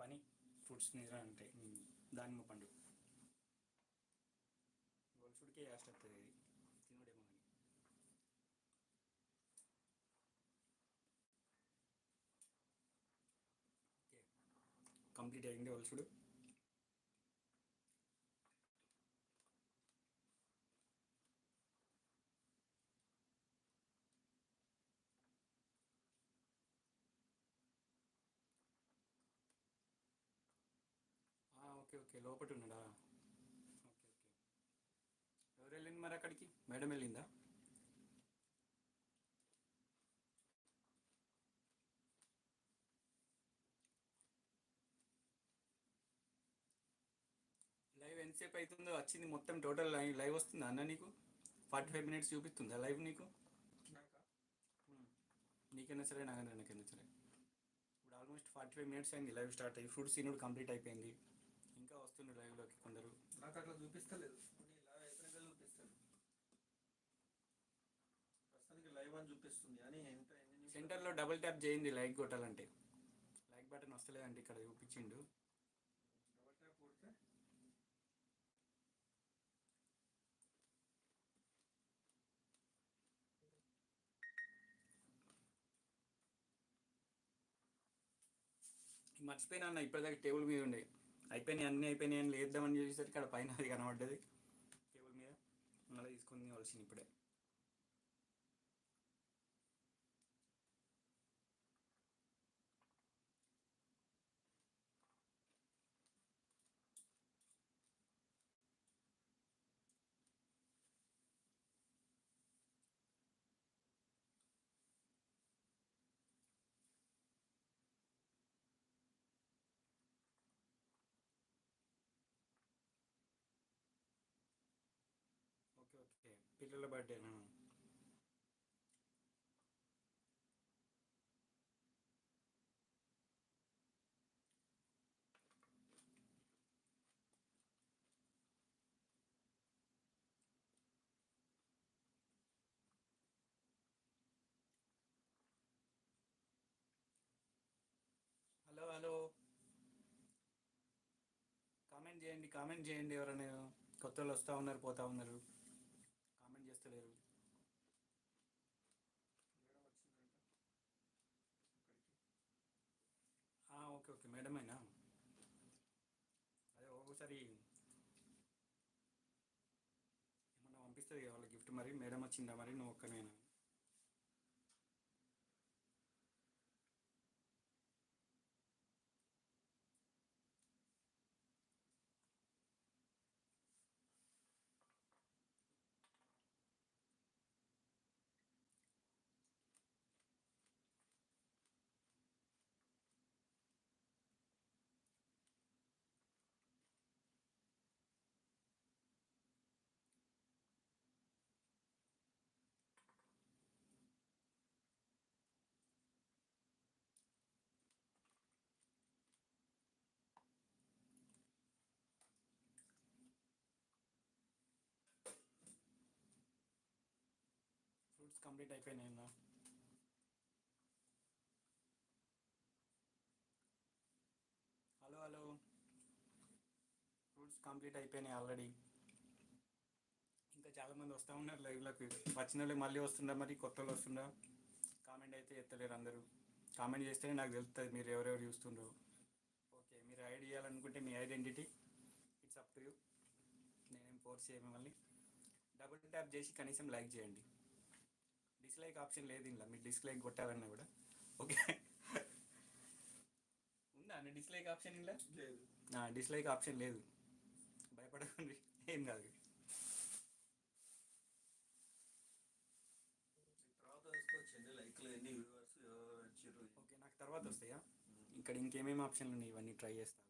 పని ఫ్రూట్స్ నిజం అంటే దానిమ్మ పండు. గొలుసుడికే యాస్ట్ వస్తుంది ఇది. తినడేమో అని ఓకే. కంప్లీట్ అయింది వలసుడు ఓకే ఓకే. లోపట ఉన్నాడా? Okay okay. ఎవరు వెళ్ళింది మరి అక్కడికి? మేడం వెళ్ళిందా? లైవ్ ఎంతసేపు అవుతుందో వచ్చింది మొత్తం టోటల్ లైవ్ వస్తుందా అన్న నీకు? ఫార్టీ ఫైవ్ మినిట్స్ చూపిస్తుందా లైవ్ నీకు? నీకైనా సరే నాకైనా నాకైనా సరే? ఇప్పుడు ఆల్మోస్ట్ ఫార్టీ ఫైవ్ మినిట్స్ అయింది లైవ్ స్టార్ట్ అయ్యి. ఫుడ్ సీన్ కంప్లీట్ అయిపోయింది. వస్తుండ్రు లైవ్లోకి కొందరు. నాకు అట్లా చూపిస్తలేదు. ఇలా అయిపోయినాక చూపిస్తాను ప్రస్తుతానికి లైవ్ అని చూపిస్తుంది అని ఎంత సెంటర్లో డబుల్ ట్యాప్ చేయండి లైక్ కొట్టాలంటే. లైక్ బటన్ వస్తలేదంటే ఇక్కడ చూపించిండు. డబల్ ట్యాప్ కొడితే? మర్చిపోయినా అన్న ఇప్పటిదాకా టేబుల్ మీద ఉండే. అయిపోయినాయి అన్నీ అయిపోయినాయి అని లేద్దామని చేసేసరికి అక్కడ పైన అది కనబడ్డది. టేబుల్ మీద మళ్ళీ తీసుకుని వలసింది ఇప్పుడే. పిల్లల బర్త్డేనా హలో హలో. కామెంట్ చేయండి కామెంట్ చేయండి ఎవరైనా కొత్త వాళ్ళు వస్తూ ఉన్నారు పోతా ఉన్నారు. చేస్తలేరు. ఓకే ఓకే ఓకే మేడమేనా? అదే ఒక్కొక్కసారి ఏమన్నా పంపిస్తుంది వాళ్ళ గిఫ్ట్ మరి మేడం వచ్చిందా మరి నువ్వు ఒక్కనేనా? కంప్లీట్ అయిపోయినాయి అన్న హలో హలో ఫ్రూట్స్ కంప్లీట్ అయిపోయినాయి ఆల్రెడీ ఇంకా చాలామంది వస్తూ ఉన్నారు లైవ్లోకి వచ్చిన వాళ్ళు మళ్ళీ వస్తుందా మరి? కొత్త వాళ్ళు వస్తుందా? కామెంట్ అయితే ఎత్తలేరు అందరూ. కామెంట్ చేస్తేనే నాకు తెలుస్తుంది మీరు ఎవరెవరు చూస్తుండ్రు. ఓకే మీరు ఐడి ఇవ్వాలనుకుంటే మీ identity it's up to you నేనేం ఫోర్స్ చేయ మిమ్మల్ని డబుల్ ట్యాప్ చేసి కనీసం లైక్ చేయండి. డిస్లైక్ ఆప్షన్ లేదు ఇంట్లో మీరు డిస్లైక్ కొట్టాలన్నా కూడా. ఓకే. ఉందా? అండి డిస్లైక్ ఆప్షన్ ఇంట్లో లేదు. డిస్లైక్ ఆప్షన్ లేదు. భయపడకండి. ఏం కాదు. ఓకే నాకు తర్వాత వస్తాయా? ఇక్కడ ఇంకేమేమి ఆప్షన్లు ఉన్నాయి? ఇవన్నీ ట్రై చేస్తా.